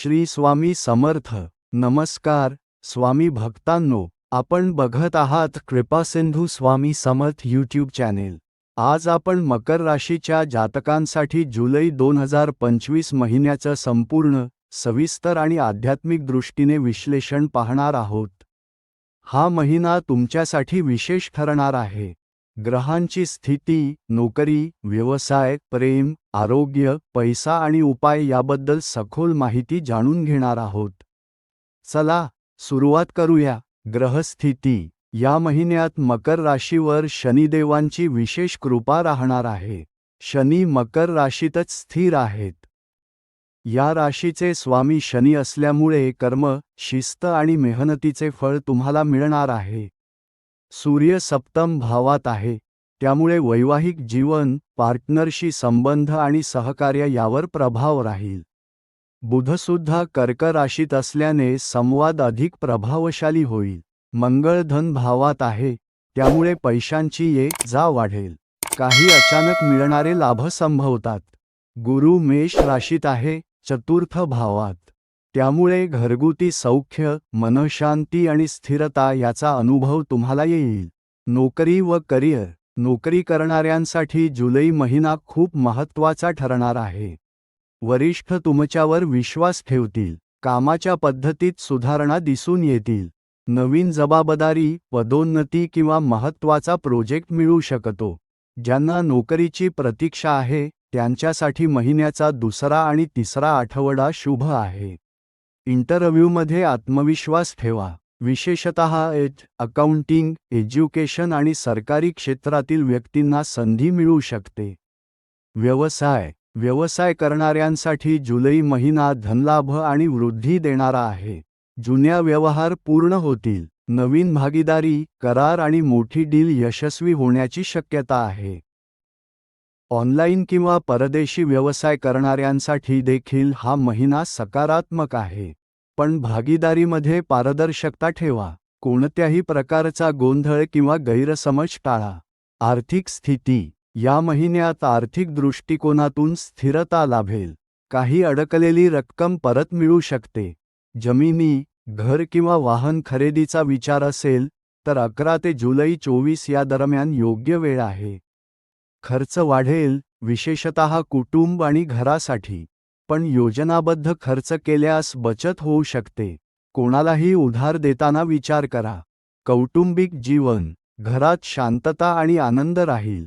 श्री स्वामी समर्थ. नमस्कार स्वामी भक्तांनो आपण बघत आहात कृपासिंधू स्वामी समर्थ यूट्यूब चॅनेल आज आपण मकर राशीच्या जातकांसाठी जुलै दोन हजार पंचवीस महिन्याचं संपूर्ण सविस्तर आणि आध्यात्मिक दृष्टीने विश्लेषण पाहणार आहोत. हा महिना तुमच्यासाठी विशेष ठरणार आहे. ग्रहांची स्थिती नोकरी व्यवसाय प्रेम आरोग्य पैसा आणि उपाय याबद्दल सखोल माहिती जाणून घेणार आहोत. चला सुरुवात करूया. ग्रहस्थिती या महिन्यात मकर राशीवर शनिदेवांची विशेष कृपा राहणार आहे. शनी मकर राशीतच स्थिर आहेत. या राशीचे स्वामी शनी असल्यामुळे कर्म शिस्त आणि मेहनतीचे फळ तुम्हाला मिळणार आहे. सूर्य सप्तम भावात आहे. त्यामुळे वैवाहिक जीवन पार्टनरशी संबंध आणि सहकार्य यावर प्रभाव राहील. बुधसुद्धा कर्क राशीत असल्याने संवाद अधिक प्रभावशाली होईल. मंगळ धन भावात आहे. त्यामुळे पैशांची ये जा वाढेल. काही अचानक मिळणारे लाभ संभवतात. गुरु मेष राशीत आहे. चतुर्थ भावात. त्यामुळे घरगुती सौख्य मनशांती आणि स्थिरता याचा अनुभव तुम्हाला येईल. नोकरी व करिअर नोकरी करणाऱ्यांसाठी जुलै महिना खूप महत्त्वाचा ठरणार आहे. वरिष्ठ तुमच्यावर विश्वास ठेवतील कामाच्या पद्धतीत सुधारणा दिसून येतील. नवीन जबाबदारी पदोन्नती किंवा महत्त्वाचा प्रोजेक्ट मिळू शकतो. ज्यांना नोकरीची प्रतीक्षा आहे त्यांच्यासाठी महिन्याचा दुसरा आणि तिसरा आठवडा शुभ आहे. इंटरव्ह्यूमध्ये आत्मविश्वास ठेवा. विशेषतः एच अकाउंटिंग एज्युकेशन आणि सरकारी क्षेत्रातील व्यक्तींना संधी मिळू शकते. व्यवसाय. व्यवसाय करणाऱ्यांसाठी जुलै महिना धनलाभ आणि वृद्धी देणारा आहे. जुन्या व्यवहार पूर्ण होतील. नवीन भागीदारी करार आणि मोठी डील यशस्वी होण्याची शक्यता आहे. ऑनलाईन किंवा परदेशी व्यवसाय करणाऱ्यांसाठी देखील हा महिना सकारात्मक आहे. पण भागीदारीमध्ये पारदर्शकता ठेवा. कोणत्याही प्रकारचा गोंधळ किंवा गैरसमज टाळा. आर्थिक स्थिती. या महिन्यात आर्थिक दृष्टिकोनातून स्थिरता लाभेल. काही अडकलेली रक्कम परत मिळू शकते. जमिनी घर किंवा वाहन खरेदीचा विचार असेल तर अकरा ते जुलै चोवीस या दरम्यान योग्य वेळ आहे. खर्च वाढेल विशेषतः कुटुंब आणि घरासाठी. पण योजनाबद्ध खर्च केल्यास बचत होऊ शकते. कोणालाही उधार देताना विचार करा. कौटुंबिक जीवन घरात शांतता आणि आनंद राहील.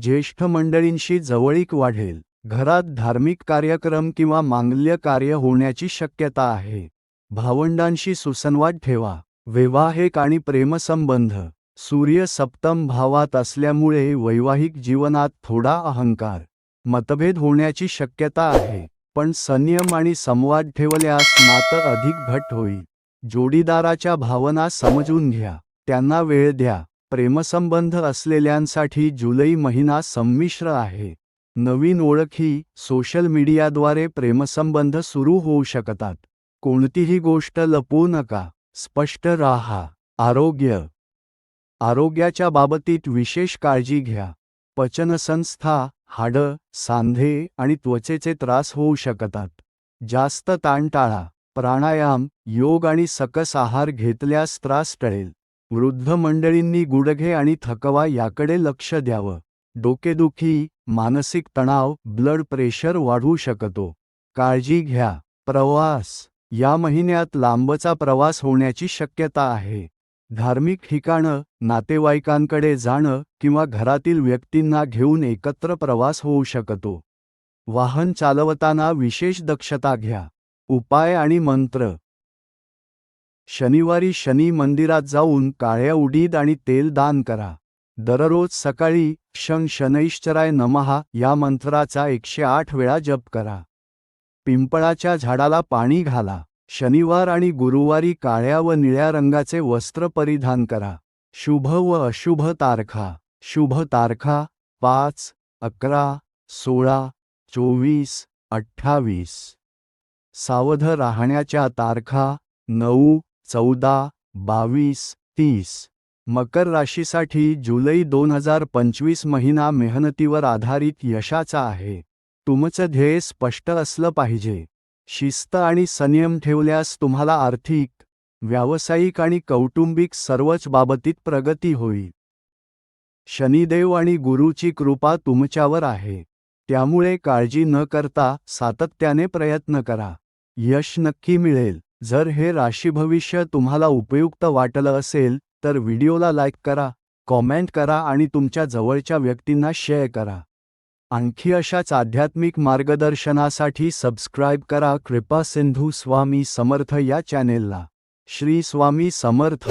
ज्येष्ठ मंडळींशी जवळीक वाढेल. घरात धार्मिक कार्यक्रम किंवा मांगल्य कार्य होण्याची शक्यता आहे. भावंडांशी सुसंवाद ठेवा. वैवाहिक आणि प्रेमसंबंध. सूर्य सप्तम भावात असल्यामुळे वैवाहिक जीवनात थोडा अहंकार. मतभेद होण्याची शक्यता आहे पण संयम आणि संवाद ठेवल्यास नातं अधिक घट्ट होईल. जोडीदाराच्या भावना समजून घ्या त्यांना वेळ द्या. प्रेमसंबंध असलेल्यांसाठी जुलै महिना संमिश्र आहे. नवीन ओळखी सोशल मीडियाद्वारे प्रेमसंबंध सुरू होऊ शकतात. कोणतीही गोष्ट लपवू नका स्पष्ट राहा. आरोग्य. आरोग्याच्या बाबतीत विशेष काळजी घ्या. पचनसंस्था हाडं सांधे आणि त्वचेचे त्रास होऊ शकतात. जास्त ताण टाळा प्राणायाम योग आणि सकस आहार घेतल्यास त्रास टळेल. वृद्ध मंडळींनी गुडघे आणि थकवा याकडे लक्ष द्यावं. डोकेदुखी मानसिक तणाव ब्लड प्रेशर वाढवू शकतो. काळजी घ्या. प्रवास. या महिन्यात लांबचा प्रवास होण्याची शक्यता आहे. धार्मिक ठिकाणं नातेवाईकांकडे जाणं किंवा घरातील व्यक्तींना घेऊन एकत्र प्रवास होऊ शकतो. वाहन चालवताना विशेष दक्षता घ्या. उपाय आणि मंत्र. शनिवारी शनी मंदिरात जाऊन काळ्या उडीद आणि तेल दान करा. दररोज सकाळी शं शनैश्चराय नमहा या मंत्राचा एकशे आठ वेळा जप करा. पिंपळाच्या झाडाला पाणी घाला. शनिवार आणि गुरुवारी काळ्या व निळ्या रंगाचे वस्त्र परिधान करा. शुभ व अशुभ तारखा. शुभ तारखा पाच अकरा सोळा चोवीस अठ्ठावीस. सावध राहण्याच्या तारखा नऊ चौदा बावीस तीस. मकर राशीसाठी जुलै दोन हजार पंचवीस महिना मेहनतीवर आधारित यशाचा आहे. तुमचं ध्येय स्पष्ट असलं पाहिजे. शिस्त आणि संयम ठेवल्यास तुम्हाला आर्थिक व्यावसायिक आणि कौटुंबिक सर्वच बाबतीत प्रगती होईल. शनिदेव आणि गुरुची कृपा तुमच्यावर आहे. त्यामुळे काळजी न करता सातत्याने प्रयत्न करा. यश नक्की मिळेल. जर हे राशी भविष्य तुम्हाला उपयुक्त वाटलं असेल तर व्हिडिओला लाईक करा कॉमेंट करा आणि तुमच्या जवळच्या व्यक्तींना शेअर करा. आणखी अशाच आध्यात्मिक मार्गदर्शनासाठी सबस्क्राईब करा. कृपा सिंधू स्वामी समर्थ या चॅनेलला श्री स्वामी समर्थ.